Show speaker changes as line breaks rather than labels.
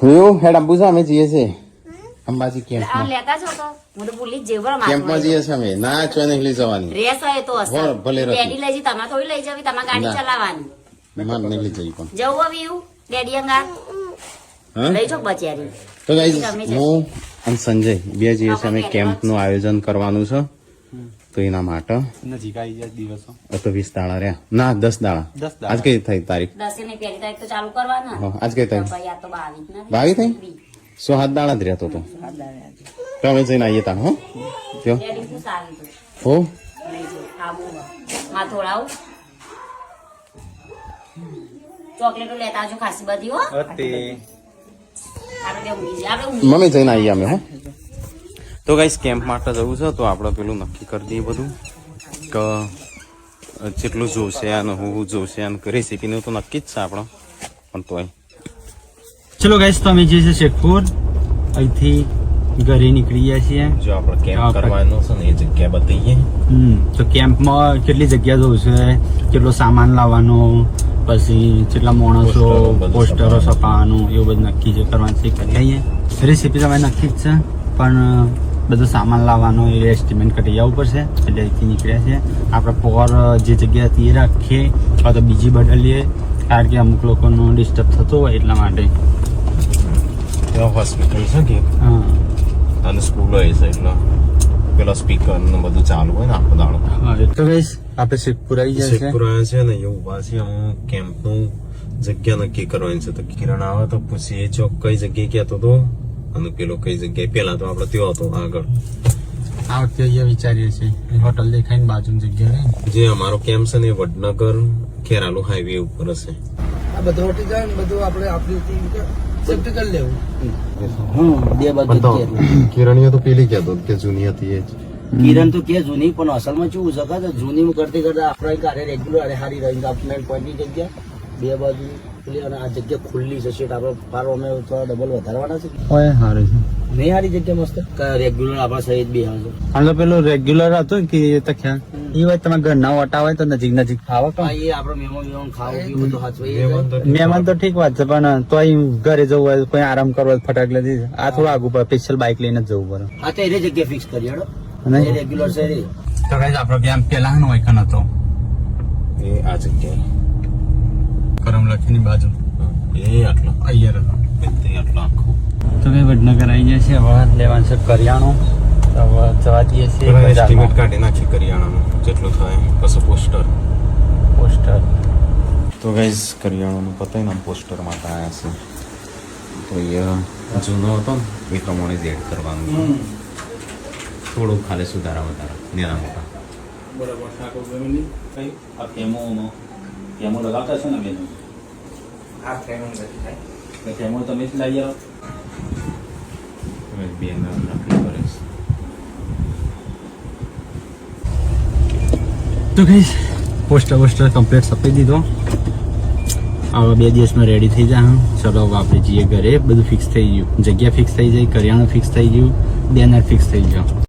હું હેડ અંબુ અમે જઈએ છે અંબાજી
આમ લેતા છો તો? હું તો ભૂલી જ જઈ બરાબર
કેમ્પમાં જઈએ છે અમે. ના છો ને જવાની.
રેસ હોય તો હશે
ભલે, ભલે
ડેડી લઈ જઈ તમારે થોડી લઈ જવી તમારે ગાડી ચલાવવાની.
માર નહીં લઈ જઈ પણ.
જવું હવે એવું ડેડી અંગા લઈ જાઓ બચારી
તો ગાઈઝ હું અને સંજય બે જઈએ છે અમે કેમ્પનું આયોજન કરવાનું છે. તો એના માટે?
નજીક આવી જાય દિવસો.
આ તો વીસ દાડા રહ્યા. ના દસ દાડા.
દસ દાડા.
આજ કઈ થઈ તારીખ?
દસે ની પહેલી તારીખ તો ચાલુ કરવાના.
હા, આજ કઈ તારીખ?
ભાઈ આ તો બાવીસ ના
બાવીસ થઈ? સો હાથ દાડા જ રહેતો તો. તો અમે જઈને આવીએ તા હો. ત્યો
ડેડી શું સારી તો
હો.
લઈ જાઓ આબુ માં થોડાવ ચોકલેટો લેતા આવજો ખાસી બધી હો. આપણે બે ઊંઘી જઈએ. આપણે ઊંઘી
મમ્મી જઈને આવીએ અમે હો. તો ગાઈસ કેમ્પ માટે જવું છે તો આપણે પેલું નક્કી કરી દઈએ બધું કે જેટલું જોશે અને હું જોશે અને રેસીપીનું તો નક્કી જ છે આપણો. પણ તોય.
ચલો ગાઈસ તો અમે જે છે શેખપુર અહીંથી ઘરે નીકળી ગયા છીએ.
જો આપણે કેમ્પ કરવાનો છે ને એ જગ્યા બતાવીએ.
હમ તો કેમ્પમાં કેટલી જગ્યા જવું છે કેટલો સામાન લાવવાનો? પછી કેટલા માણસો
પોસ્ટરો છપાવવાનું.
એવું બધું નક્કી છે કરવાનું છે કરી લઈએ રેસીપી તમારે નક્કી જ છે પણ બધું સામાન લાવવાનો એ એસ્ટિમેટ કરી જવું પડશે. એટલે અહીંથી નીકળ્યા છે. આપણે પોર જે જગ્યા હતી એ રાખીએ અથવા તો બીજી બદલીએ કારણ કે અમુક લોકોનો ડિસ્ટર્બ થતો હોય એટલા માટે.
હોસ્પિટલ છે કે?
હા.
અને સ્કૂલ હોય છે એટલે પેલા સ્પીકર ને બધું ચાલુ હોય ને આખો દાડો.
એટલે ગઈશ આપણે શેખપુર આવી જાય
શેખપુરા છે ને એ ઊભા છે. હું કેમ્પનું જગ્યા નક્કી કરવાની છે. તો કિરણ આવે તો પૂછીએ ચોક કઈ જગ્યાએ કહેતો હતો અને પેલો કઈ જગ્યાએ પેલા તો આપણે ત્યાં હતો આગળ.
આ વખતે અહીંયા વિચારીએ છીએ. હોટલ દેખાઈને બાજુની જગ્યા રહી
જે અમારો કેમ્પ છે ને વડનગર ખેરાલુ હાઈવે ઉપર હશે.
આ બધું હટી જાય ને બધું આપણે આપણી સેફ્ટી કરી લેવું.
બે બધું કે.
કિરણીઓ તો પેલી કહેતો હતો કે જૂની હતી એ જ.
કિરણ તો કે જૂની પણ અસલમાં શું શકે છે? જૂની કરતી કરતા આપણે કાર્ય રેગ્યુલર હારી રહી આપણે પોઈન્ટની જગ્યા બે બાજુ. પેલી અને આ જગ્યા ખુલ્લી છે સીટ આપણે પારો અમે થોડા ડબલ વધારવાના છે.
ઓય હારે છે.
નહીં હારી જગ્યા મસ્ત? રેગ્યુલર આપણા સહિત બી હાલ
આમ તો પેલું રેગ્યુલર હતું કે એ તો ખ્યાલ. એ હોય તમે ઘરના ઓટા હોય તો નજીક નજીક ખાવા કા
એ આપણે મહેમાન મહેમાન ખાવું બધું સાચવે
મહેમાન તો ઠીક વાત. છે પણ તો ઘરે જવું હોય કોઈ આરામ કરવો હોય ફટાક લેતી આ થોડું આગુ પડે સ્પેશિયલ બાઇક લઈને જ જવું પડે.
હા તો એ જગ્યા ફિક્સ કરી હેડો.
અને?
રેગ્યુલર છે
તો કઈ આપણો કેમ પેલા નો હોય કન હતો.
એ આ જગ્યાએ.
કરમ બાજુ.
એ આટલો. તે આટલો આખો.
તો કઈ વડનગર આવી જાય છે? હવે લેવાનું છે કરિયાણું. તો હવે જવા દઈએ છીએ
એસ્ટિમેટ કાઢી નાખી કરિયાણાનું. જેટલું થાય. પછી પોસ્ટર.
પોસ્ટર.
તો ગાઈઝ કરિયાણાનું પતાય નામ પોસ્ટર માટે આવ્યા છે. તો એ જૂનો હતો ને એ પ્રમાણે જ એડ કરવાનું થોડું ખાલી સુધારા વધારા. નાના મોટા.
બરાબર ઠાકોર જમીન કઈ? આ કેમો કેમો લગાવતા છે ને બેન?
આ ફ્રેમ નથી થાય
તો કેમો તમે જ લઈ
કરે
તો કઈ પોસ્ટર વોસ્ટર કમ્પ્લીટ સપી દીધો. આવા બે દિવસમાં રેડી થઈ જાય ચલો આપણે જઈએ ઘરે. બધું ફિક્સ થઈ ગયું. જગ્યા ફિક્સ થઈ જાય, કરિયાણું ફિક્સ થઈ ગયું. બેનર ફિક્સ થઈ ગયો.